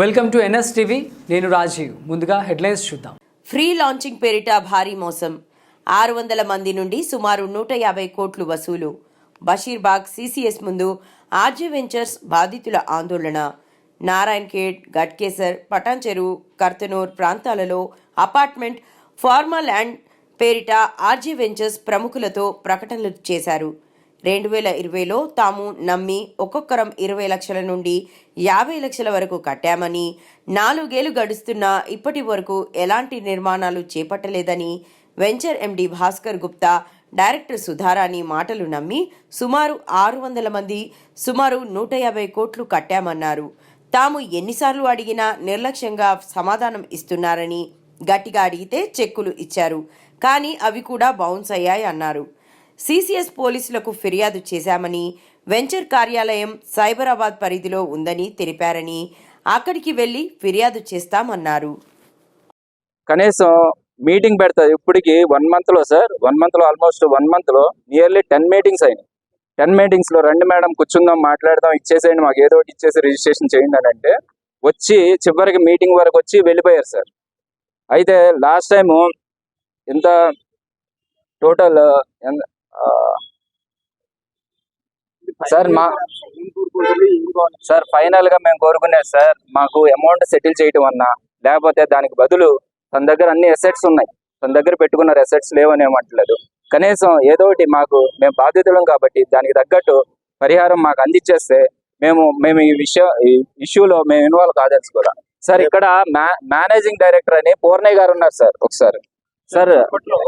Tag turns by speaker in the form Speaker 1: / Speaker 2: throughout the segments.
Speaker 1: Welcome to NS TV నేను రాజీవ్. ముందుగా headlines చూద్దాం.
Speaker 2: ఫ్రీ లాంచింగ్ పేరిట భారీ మోసం. ఆరు వందల మంది నుండి సుమారు నూట యాభై కోట్లు వసూలు. బషీర్బాగ్ సిసిఎస్ ముందు ఆర్జీ వెంచర్స్ బాధితుల ఆందోళన. నారాయణ్ ఖేడ్ గట్కేసర్ పటాన్చెరు కర్తనూర్ ప్రాంతాలలో అపార్ట్మెంట్ ఫార్మల్ అండ్ పేరిట ఆర్జీ వెంచర్స్ ప్రముఖులతో ప్రకటనలు చేశారు. రెండు వేల ఇరవైలో తాము నమ్మి ఒక్కొక్కరం ఇరవై లక్షల నుండి యాభై లక్షల వరకు కట్టామని నాలుగేళ్ళు గడుస్తున్నా ఇప్పటి వరకు ఎలాంటి నిర్మాణాలు చేపట్టలేదని venture MD Bhaskar Gupta director Sudharani మాటలు నమ్మి సుమారు ఆరు వందల మంది సుమారు నూట యాభై కోట్లు కట్టామన్నారు. తాము ఎన్నిసార్లు అడిగినా నిర్లక్ష్యంగా సమాధానం ఇస్తున్నారని గట్టిగా అడిగితే చెక్కులు ఇచ్చారు. కానీ అవి కూడా బౌన్స్ అయ్యాయి అన్నారు సిసిఎస్ పోలీసులకు ఫిర్యాదు చేశామని వెంచర్ కార్యాలయం సైబరాబాద్ పరిధిలో ఉందని తెలిపారని అక్కడికి వెళ్ళి ఫిర్యాదు చేస్తామన్నారు.
Speaker 3: కనీసం మీటింగ్ పెడతారు. ఇప్పటికి వన్ మంత్లో సార్ వన్ మంత్లో ఆల్మోస్ట్ వన్ మంత్లో నియర్లీ టెన్ మీటింగ్స్ అయినాయి. టెన్ మీటింగ్స్లో రండి మేడం కూర్చుందాం మాట్లాడదాం ఇచ్చేసేయండి మాకు ఏదో ఒకటి ఇచ్చేసి రిజిస్ట్రేషన్ చేయండి అని అంటే వచ్చి చివరికి మీటింగ్ వరకు వచ్చి వెళ్ళిపోయారు సార్. అయితే లాస్ట్ టైం ఎంత టోటల్ సార్ మా సార్ ఫైనల్గా మేము కోరుకునేది సార్ మాకు అమౌంట్ సెటిల్ చేయటం అన్నా లేకపోతే దానికి బదులు తన దగ్గర అన్ని అసెట్స్ ఉన్నాయి. తన దగ్గర పెట్టుకున్న అసెట్స్ లేవని ఏమంటలేదు కనీసం ఏదో ఒకటి మాకు మేము బాధితులం కాబట్టి దానికి తగ్గట్టు పరిహారం మాకు అందించేస్తే మేము మేము ఈ విషయం ఈ ఇష్యూలో మేము ఇన్వాల్వ్ కాదలుచుకోరా సార్ ఇక్కడ మేనేజింగ్ డైరెక్టర్ అని పూర్ణయ్య గారు ఉన్నారు సార్ ఒకసారి. సార్ అప్పట్లో.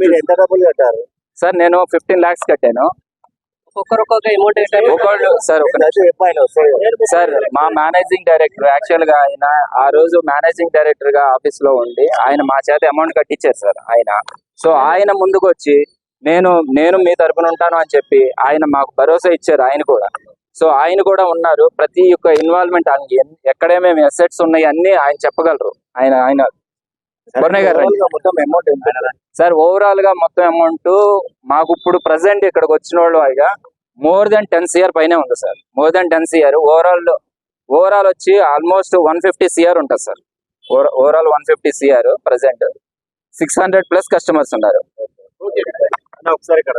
Speaker 4: మీరు ఎంత డబ్బులు కట్టారు?
Speaker 3: సార్ నేను ఫిఫ్టీన్ లాక్స్ కట్టాను. సార్ సార్ మా మేనేజింగ్ డైరెక్టర్ యాక్చువల్గా ఆయన ఆ రోజు మేనేజింగ్ డైరెక్టర్గా ఆఫీస్లో ఉండి ఆయన మా చేత అమౌంట్ కట్టించారు సార్ ఆయన. సో ఆయన ముందుకు వచ్చి నేను నేను మీ తరపున ఉంటాను అని చెప్పి ఆయన మాకు భరోసా ఇచ్చారు ఆయన కూడా. సో ఆయన కూడా ఉన్నారు. ప్రతి ఒక్క ఇన్వాల్వ్మెంట్ ఆయనకి ఎన్- ఎక్కడేమేమి అసెట్స్ ఉన్నాయి అన్ని ఆయన చెప్పగలరు. ఆయన ఆయన.
Speaker 4: మొత్తం అమౌంట్
Speaker 3: సార్ ఓవరాల్గా మొత్తం అమౌంట్ మాకు ఇప్పుడు ప్రజెంట్ ఇక్కడికి వచ్చిన వాళ్ళు మోర్ దెన్ టెన్ సిఆర్ పైనే ఉంది sir. More than ten CR overall overall వచ్చి ఆల్మోస్ట్ వన్ ఫిఫ్టీ సిఆర్ ఉంటుంది sir. Overall one fifty CR present six hundred plus customers ఉన్నారు.
Speaker 4: ఒకసారి ఇక్కడ